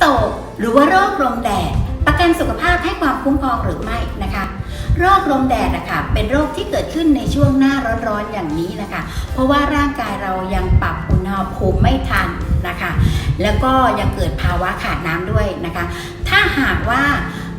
โตกหรือว่าโรคลมแดด ประกันสุขภาพให้ความคุ้มครองหรือไม่นะคะโรคลมแดดนะคะเป็นโรคที่เกิดขึ้นในช่วงหน้าร้อนๆอย่างนี้นะคะ เพราะว่าร่างกายเรายังปรับอุณหภูมิไม่ทันนะคะ แล้วก็ยังเกิดภาวะขาดน้ำด้วยนะคะ ถ้าหากว่า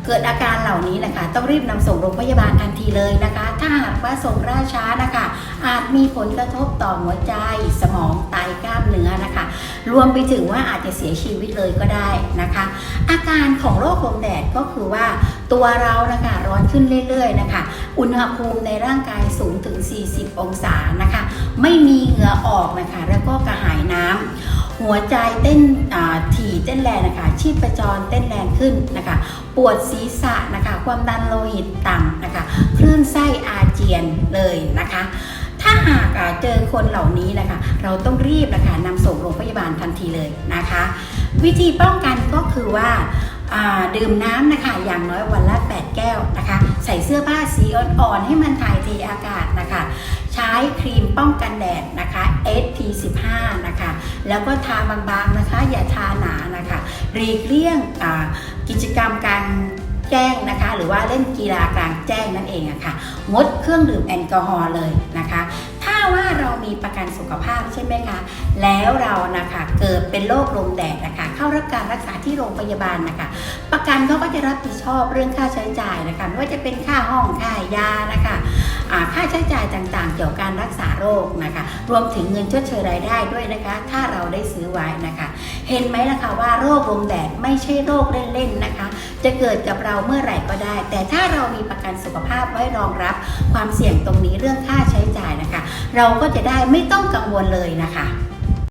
เกิดอาการเหล่านี้นะคะ ต้องรีบนำส่งโรงพยาบาลทันทีเลยนะคะ ถ้าหากว่าส่งล่าช้านะคะ อาจมีผลกระทบต่อหัวใจ สมองไตกล้ามเนื้อนะคะ รวมไปถึงว่าอาจจะเสียชีวิตเลยก็ได้นะคะ อาการของโรคลมแดดก็คือว่าตัวเรานะคะร้อนขึ้นเรื่อยๆนะคะ อุณหภูมิในร่างกายสูงถึง 40 องศานะคะ ไม่มีเหงื่อออกนะคะ แล้วก็กระหายน้ำหัวใจเต้นอ่าถี่เต้นแรงนะคะชีพจรเต้นแรงขึ้นนะคะ ปวดศีรษะนะคะความดันโลหิตต่ำนะคะ คลื่นไส้อาเจียนเลยนะคะ ถ้าหากเจอคน ทีเลยนะคะ วิธีป้องกันก็คือว่าดื่มน้ำนะคะอย่างน้อยวันละ 8 แก้วนะคะ ใส่เสื้อผ้าสีอ่อนๆให้มันถ่ายเทอากาศนะคะ ใช้ครีมป้องกันแดดนะคะ SP15 นะคะ แล้วก็ทาบางๆนะคะ อย่าทาหนานะคะหลีกเลี่ยงกิจกรรมการแจ้งนะคะ หรือว่าเล่นกีฬากลางแจ้งนั่นเองอะค่ะงดเครื่องดื่มแอลกอฮอล์เลยนะคะ มีประกันสุขภาพใช่ไหมคะ แล้วเรานะคะเกิดเป็นโรคลมแดดนะคะเข้ารับการรักษาที่โรงพยาบาลนะคะ ประกันเขาก็จะรับผิดชอบเรื่องค่าใช้จ่ายนะคะไม่ว่าจะเป็นค่าห้องค่ายานะคะค่าใช้จ่ายต่างๆ เกี่ยวกับการรักษาโรคนะคะ รวมถึงเงินชดเชยรายได้ด้วยนะคะ ถ้าเราได้ซื้อไว้นะคะ เห็นไหมล่ะคะว่าโรคลมแดดไม่ใช่โรคเล่นๆนะคะ จะเกิดกับเราเมื่อไหร่ก็ได้ แต่ถ้าเรามีประกันสุขภาพไว้รองรับความเสี่ยงตรงนี้เรื่องค่าใช้จ่ายนะคะ เราก็จะได้ไม่ต้องกังวลเลยนะคะ